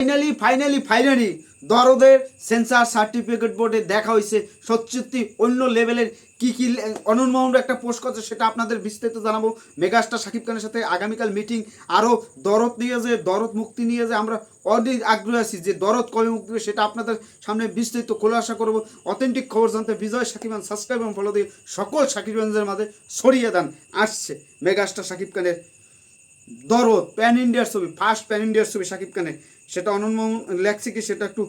Finally finally finally দরদের censor certificate বোর্ডে দেখা হয়েছে। সত্যি, অন্য লেভেলের কি কি অনন্যমন্ড একটা পোস্ট করছে, সেটা আপনাদের বিস্তারিত জানাব। মেগাস্টার শাকিব খানের সাথে আগামীকাল মিটিং আরও দরদ নিয়ে যে, দরদ মুক্তি নিয়ে যে আমরা অনেক আগ্রহী আছি, যে দরদ কবে মুক্তি সেটা আপনাদের সামনে বিস্তারিত খোলাসা করব। অথেন্টিক খবর জানতে বিজয় সাকিবান সাবস্ক্রাইব এবং ফলো দিয়ে সকল সাকিবানদের মাঝে ছড়িয়ে দেন। আসছে মেগাস্টার শাকিব খানের দরদ প্যান ইন্ডিয়ার ছবি ফার্স্ট প্যান ইন্ডিয়ার ছবি শাকিব খানের, সেটা অনন্য মামুন লেখছে কি, সেটা একটু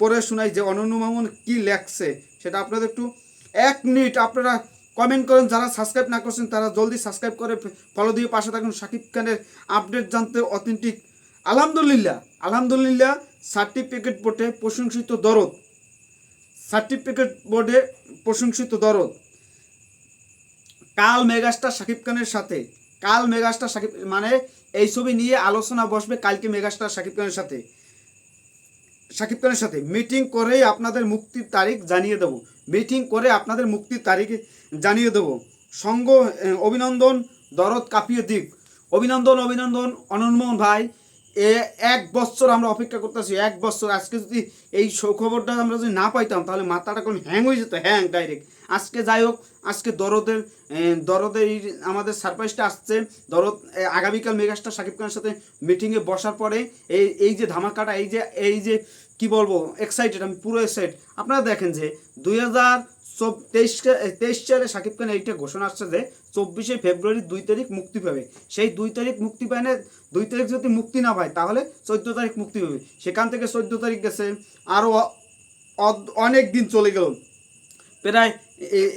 পড়ে শোনাই যে অনন্য মামুন কী লেখছে, সেটা আপনাদের একটু এক মিনিট আপনারা কমেন্ট করেন, যারা সাবস্ক্রাইব না করছেন, তারা জলদি সাবস্ক্রাইব করে ফলো দিয়ে পাশে থাকুন শাকিব খানের আপডেট জানতে অথেন্টিক আলহামদুলিল্লাহ আলহামদুলিল্লাহ সার্টিফিকেট বোর্ডে প্রশংসিত দরদ। সার্টিফিকেট বোর্ডে প্রশংসিত দরদ। কাল মেগাস্টার শাকিব খানের সাথে কাল মেগাস্টার শাকিব মানে এই ছবি নিয়ে আলোচনা বসবে কালকে মেগাস্টার শাকিব খানের সাথে। শাকিব খানের সাথে। মিটিং করেই আপনাদের মুক্তির তারিখ জানিয়ে দেব। মিটিং করে আপনাদের মুক্তির তারিখ জানিয়ে দেব। সঙ্গ অভিনন্দন, দরদ কাপিয়ে দিক। অভিনন্দন অভিনন্দন, অনন্যমোহন ভাই। এ, এক বছর আমরা অপেক্ষা করতেছি। এক বছর। আজকে যদি এই সুখবরটা আমরা যদি না পাইতাম, তাহলে মাথাটা কোন হ্যাং হয়ে যেত। Hang, direct. আজকে যাই হোক, আজকে দরদের দরদের আমাদের সারপ্রাইজটা আসছে। দরদ আগামীকাল মেগাস্টার শাকিব খানের সাথে মিটিংয়ে বসার পরে এই এই যে ধামাকাটা, এই যে এই যে, কি বলব এক্সাইটেড আমি পুরো এক্সাইট আপনারা দেখেন যে দুই হাজার তেইশ তেইশ সালে শাকিব খান এইটা ঘোষণা আসছে যে চব্বিশে ফেব্রুয়ারি দুই তারিখ মুক্তি পাবে। সেই দুই তারিখ মুক্তি পায় না, দুই তারিখ যদি মুক্তি না পায়, তাহলে চোদ্দ তারিখ মুক্তি পাবে। সেখান থেকে চোদ্দ তারিখ গেছে আরও অনেক দিন চলে গেল। প্রায়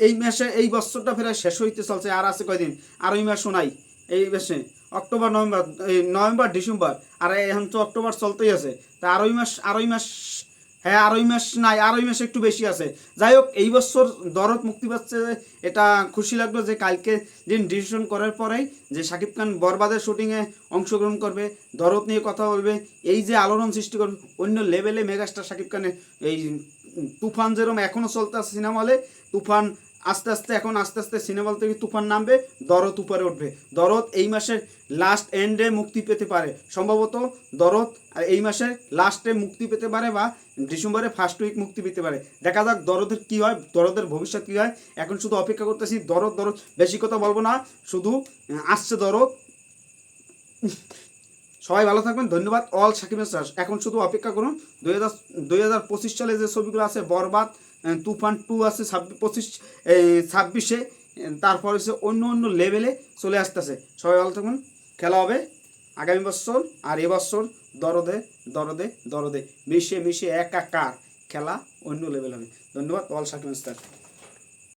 এই মাসে, এই বছরটা প্রায় শেষ হইতে চলছে, আর আছে কয়দিন? আর ওই মাস শোনাই এই মাসে। অক্টোবর, নভেম্বর এই নভেম্বর, ডিসেম্বর, আর এখন তো অক্টোবর চলতেই আছে। তা আড়াই মাস আড়াই মাস হ্যাঁ আড়াই মাস নাই আড়াই মাস একটু বেশি আছে। যাই হোক, এই বছর দরদ মুক্তি পাচ্ছে, এটা খুশি লাগল যে কালকে দিন ডিসিশন করার পরেই যে শাকিব খান বরবাদের শুটিংয়ে অংশগ্রহণ করবে, দরদ নিয়ে কথা বলবে, এই যে আলোড়ন সৃষ্টি করবে, অন্য লেভেলে মেগাস্টার শাকিব খানের এই তুফান যেরকম এখনও চলতে আছে সিনেমা হলে, তুফান আস্তে আস্তে এখন আস্তে আস্তে সিনেমা থেকে তুফান নামবে, দরদ উপরে উঠবে। দরদ এই মাসের লাস্ট এন্ডে মুক্তি পেতে পারে। সম্ভবত দরদ এই মাসের লাস্টে মুক্তি পেতে পারে বা ডিসেম্বরে ফার্স্ট উইক মুক্তি পেতে পারে। দেখা যাক দরদের কি হয়, দরদের ভবিষ্যৎ কী হয়। এখন শুধু অপেক্ষা করতেছি, দরদ দরদ, বেশি কথা বলব না। শুধু, আসছে দরদ। সবাই ভালো থাকবেন, ধন্যবাদ অল স্যার এখন শুধু অপেক্ষা করুন, দুই হাজার দুই হাজার পঁচিশ সালে যে ছবিগুলো আছে, বরবাদ তুফান টু আছে ছাব্বিশ পঁচিশ ছাব্বিশে, তারপর হচ্ছে অন্য অন্য লেভেলে চলে আসতেছে। সবাই ভালো থাকুন খেলা হবে আগামী বছর আর এবছর দরদে দরদে দরদে। মিশে মিশে একাকার খেলা অন্য লেভেল হবে। ধন্যবাদ অল স্যার